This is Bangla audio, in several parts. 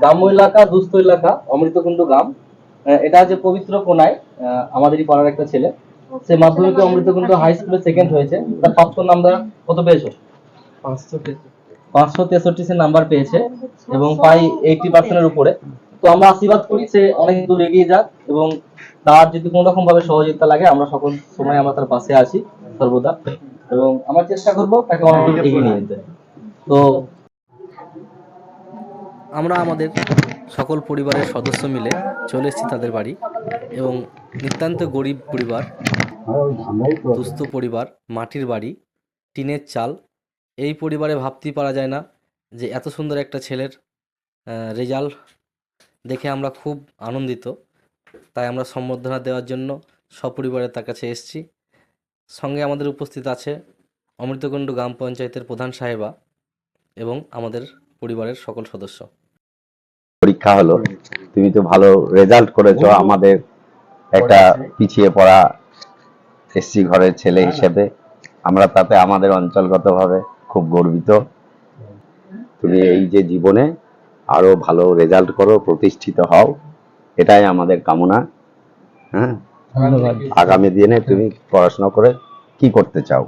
গ্রাম্য এলাকা দুস্থ এলাকা অমৃতকুণ্ড গ্রাম। এটা যে পবিত্র কোনায় আমাদেরই পাড়ার একটা ছেলে। সে মাধ্যমিকে অমৃতকুণ্ড হাই স্কুলে সেকেন্ড হয়েছে। তার প্রাপ্ত নাম্বার কত পেয়েছ? পাঁচশো তেষট্টি। সে নাম্বার পেয়েছে এবং প্রায় এইটি পার্সেন্টের উপরে। তো আমরা আশীর্বাদ করি সে অনেক দূর এগিয়ে যাক এবং তার যদি কোনো রকম ভাবে সহযোগিতা লাগে আমরা সকল সময় আমরা তার পাশে আছি সর্বদা। এবং আমরা চেষ্টা করব তাকে অনেক দূর এগিয়ে নিয়ে যেতে। তো আমরা আমাদের সকল পরিবারের সদস্য মিলে চলে এসেছি তাদের বাড়ি এবং নিতান্ত গরিব পরিবার, দুস্থ পরিবার, মাটির বাড়ি, টিনের চাল। এই পরিবারে ভাবতেই পারা যায় না যে এত সুন্দর একটা ছেলের রেজাল্ট দেখে আমরা খুব আনন্দিত। তাই আমরা সম্বর্ধনা দেওয়ার জন্য সপরিবারে তার কাছে এসেছি। সঙ্গে আমাদের উপস্থিত আছে অমৃতকুণ্ড গ্রাম পঞ্চায়েতের প্রধান সাহেবা এবং আমাদের পরিবারের সকল সদস্য। পরীক্ষা হলো তুমি তো ভালো রেজাল্ট করেছ আমাদের একটা পিছিয়ে পড়া এসসি ঘরের ছেলে হিসেবে আমরা তাতে আমাদের অঞ্চলগতভাবে খুব গর্বিত। তুমি এই যে জীবনে আরও ভালো রেজাল্ট করো প্রতিষ্ঠিত হও এটাই আমাদের কামনা। হ্যাঁ? আগামী দিনে তুমি পড়াশোনা করে কি করতে চাও?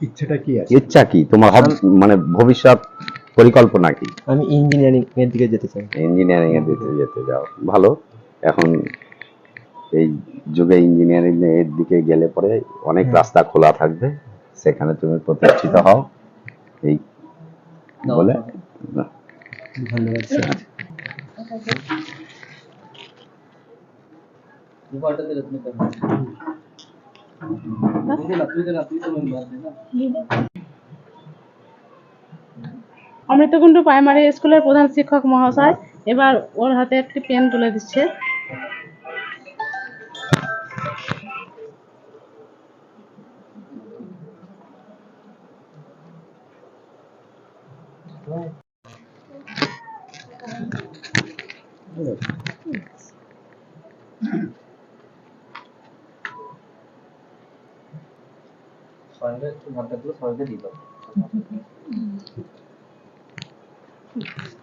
ইচ্ছেটা কি আছে? ইচ্ছা কি? তোমার মানে ভবিষ্যৎ পরিকল্পনা কি? আমি ইঞ্জিনিয়ারিং এর দিকে যেতে চাই। ইঞ্জিনিয়ারিং এর দিকে যেতে যাও ভালো। এখন এই যুগে ইঞ্জিনিয়ারিং এর দিকে গেলে পরে অনেক রাস্তা খোলা থাকবে। সেখানে তুমি প্রতিষ্ঠিত হও। এই বলে ধন্যবাদ স্যার? তুই না, তুই তুই তো। অমৃতকুণ্ড প্রাইমারি স্কুলের প্রধান শিক্ষক মহাশয়, এবার ওর হাতে একটি পেন তুলে দিচ্ছে। সবাইকে একটু ঘণ্টা গুলো সবাইকে দিল